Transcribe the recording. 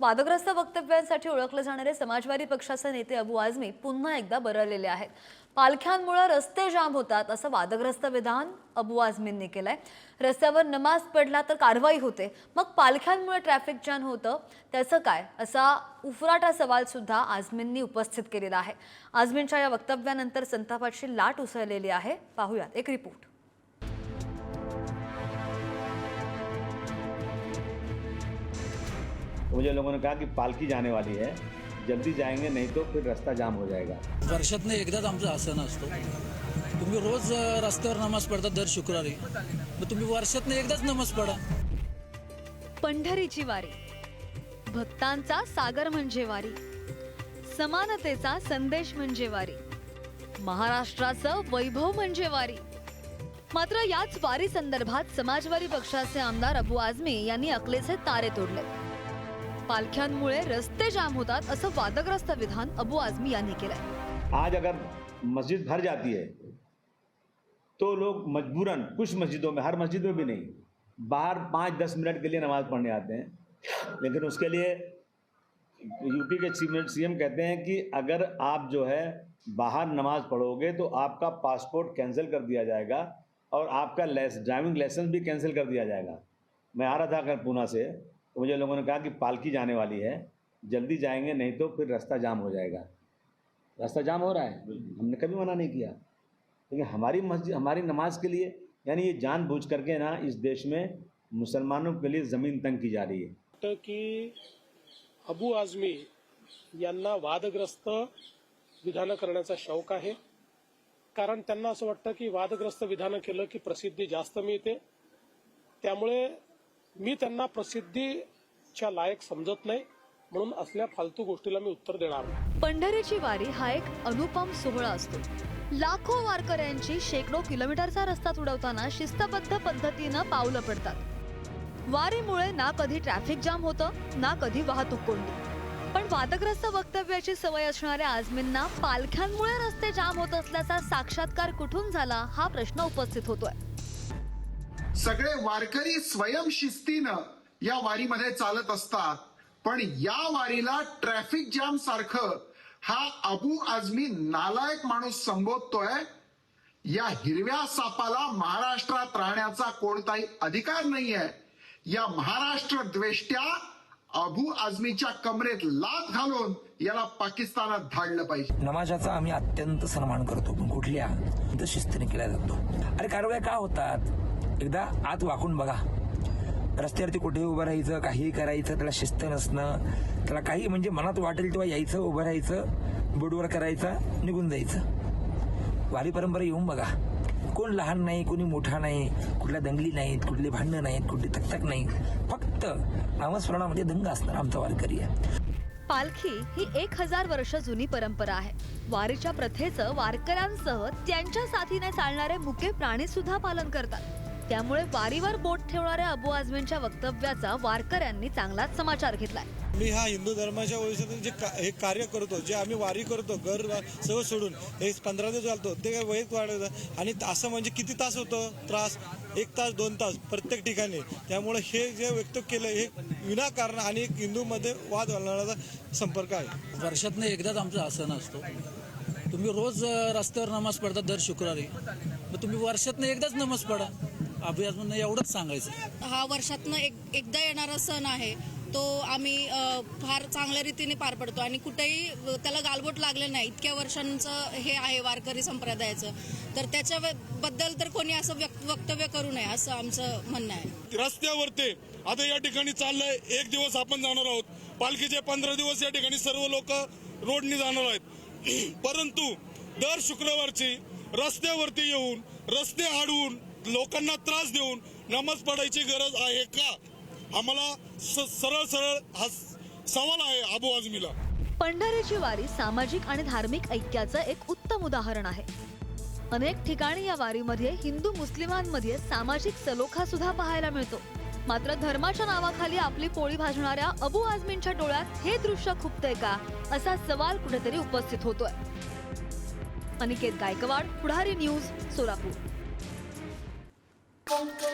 वादग्रस्त वक्तव्यांसाठी ओळखले जाणारे समाजवादी पक्षाचे नेते अबू आझमी पुन्हा एकदा बरळलेले आहेत. पालख्यांमुळे रस्ते जाम होतात असं वादग्रस्त विधान अबू आझमींनी केलंय. रस्त्यावर नमाज पडला तर कारवाई होते. मग पालख्यांमुळे ट्रॅफिक जाम होतं त्याचं काय? असा उफराटा सवाल सुद्धा आझमींनी उपस्थित केलेला आहे. आझमींच्या या वक्तव्यानंतर संतापाची लाट उसळलेली आहे. पाहूयात एक रिपोर्ट. मुझे लोगों ने कहा कि पालकी जाने वाली है। जल्दी जाएंगे नहीं तो फिर रास्ता जाम हो जाएगा। वर्षातनं एकदाच आमचा आसन असतो. तुम्ही रोज अ, रस्त्यावर नमाज पडता दर शुक्रवारी. मग तुम्ही वर्षातनं एकदाच नमाज पडा पंढरीची वारी. भक्तांचा सागर म्हणजे वारी. समानतेचा संदेश म्हणजे वारी. महाराष्ट्राचं वैभव म्हणजे वारी. मात्र याच वारी संदर्भात समाजवादी पक्षाचे आमदार अबू आझमी यांनी अकलेचे तारे तोडले. पालख्यांमुळे रस्ते जाम होतात असं वादग्रस्त विधान अबू आझमी यांनी केलंय. आज अगर मस्जिद भर जाती है तो लोग मजबूरन कुछ मस्जिदों में, हर मस्जिद में भी नहीं, बाहर पाँच दस मिनट के लिए नमाज़ पढ़ने आते हैं। लेकिन उसके लिए यूपी के चीफ मिनिस्टर सीएम कहते हैं कि अगर आप जो है बाहर नमाज़ पढ़ोगे तो आपका पासपोर्ट कैंसिल कर दिया जाएगा और आपका ड्राइविंग लाइसेंस भी कैंसिल कर दिया जाएगा। मैं आ रहा था कल पूना से तो मुझे लोगों ने कहा कि पालकी जाने वाली है। जल्दी जाएंगे नहीं तो फिर रास्ता जाम हो जाएगा। रास्ता जाम हो रहा है? हमने कभी मना नहीं किया। लेकिन हमारी मस्जिद हमारी नमाज के लिए यानी ये जानबूझ करके ना इस देश में मुसलमानों के लिए ज़मीन तंग की जा रही है। वाटतं की अबू आझमी यांना वादग्रस्त विधानं करण्याचा शौक आहे. कारण त्यांना असं वाटतं की वादग्रस्त विधानं केलं की प्रसिद्धी जास्त मिळते. त्यामुळे मी त्यांना प्रसिद्धीच्या लायक समजत नाही म्हणून असल्या फालतू गोष्टीला मी उत्तर देणार नाही. पंढरीची वारी हा एक अनुपम सोहळा असतो. लाखो वारकऱ्यांची शेकडो किलोमीटरचा रस्ता तुडवताना शिस्तबद्ध पद्धतीनं पावलं पडतात. वारीमुळे ना कधी ट्रॅफिक जाम होतं ना कधी वाहतूक कोंडी. पण वादग्रस्त वक्तव्याची सवय असणाऱ्या आझमींना पालख्यांमुळे रस्ते जाम होत असल्याचा साक्षात्कार कुठून झाला हा प्रश्न उपस्थित होतोय. सगळे वारकरी स्वयंशिस्तीनं या वारीमध्ये चालत असतात. पण या वारीला ट्रॅफिक जाम सारखं हा अबू आझमी नालायक माणूस संबोधतोय. या हिरव्या सापाला महाराष्ट्रात राहण्याचा कोणताही अधिकार नाहीये. या महाराष्ट्र द्वेष्ट्या अबू आझमीच्या कमरेत लात घालून याला पाकिस्तानात धाडलं पाहिजे. नमाजाचा आम्ही अत्यंत सन्मान करतो. पण कुठल्या? शिस्तीने केला जातो. अरे कारवाया का होतात? एकदा आत वाकून बघा. रस्त्यावरती कुठे उभं राहायचं काही करायचं त्याला शिस्त नसणं त्याला काही म्हणजे मनात वाटेल तेव्हा यायचं उभं राहायचं बुडवर करायचा निघून जायचं. वारी परंपरा येऊन बघा. कोण लहान नाही कोणी मोठा नाही कुठल्या दंगली नाहीत कुठली भांडणं नाहीत कुठली तकतक नाही फक्त नामस्मरणामध्ये दंग असणार आमचा वारकरी आहे. पालखी ही एक हजार वर्ष जुनी परंपरा आहे. वारीच्या प्रथेचं वारकऱ्यांसह त्यांच्या साथीने चालणारे मुके प्राणी सुद्धा पालन करतात. त्यामुळे वारीवर बोट ठेवणाऱ्या अबू आझमींच्या वक्तव्याचा वारकऱ्यांनी चांगलाच समाचार घेतलाय. मी हा हिंदू धर्माच्या वतीने जे का- हे कार्य करतो जे आम्ही वारी करतो घर सगळं सोडून हे पंधरा दिवस घालतो ते काय वैयक्त वाढवतं आणि असं म्हणजे किती तास होतो? त्रास? एक तास दोन तास प्रत्येक ठिकाणी. त्यामुळे हे जे व्यक्त केलं हे विनाकारण आणि एक हिंदूमध्ये वाद घालणारा संपर्क आहे. वर्षातनं एकदाच आमचा आसन असतो. तुम्ही रोज रस्त्यावर नमाज पडता दर शुक्रवारी. मग तुम्ही वर्षातनं एकदाच नमाज पडा. अभियान एवढंच सांगायचं. हा वर्षातनं एक एकदा येणारा सण आहे. तो आम्ही फार चांगल्या रीतीने पार पडतो. आणि कुठेही त्याला गालबोट लागले नाही. इतक्या वर्षांचं हे आहे वारकरी संप्रदायाचं. तर त्याच्याबद्दल तर कोणी असं वक्तव्य करू नये असं आमचं म्हणणं आहे. रस्त्यावरती आता या ठिकाणी चाललंय. एक दिवस आपण जाणार आहोत. पालखीचे पंधरा दिवस या ठिकाणी सर्व लोक रोडनी जाणार आहेत. परंतु दर शुक्रवारची रस्त्यावरती येऊन रस्ते अडवून लोकांना त्रास देऊन नमाज पडायची गरज आहे का? आम्हाला सरळ सरळ हा सवाल आहे अबू आझमीला. पंढरीची वारी सामाजिक आणि धार्मिक ऐक्याचं एक उत्तम उदाहरण आहे. अनेक ठिकाणी या वारीमध्ये हिंदू मुस्लिमांमध्ये सामाजिक सलोखा सुद्धा पाहायला मिळतो. मात्र धर्माच्या नावाखाली आपली पोळी भाजणाऱ्या अबू आझमींच्या डोळ्यात हे दृश्य खुपतंय का? असा सवाल कुठेतरी उपस्थित होतोय. अनिकेत गायकवाड पुढारी न्यूज सोलापूर. Música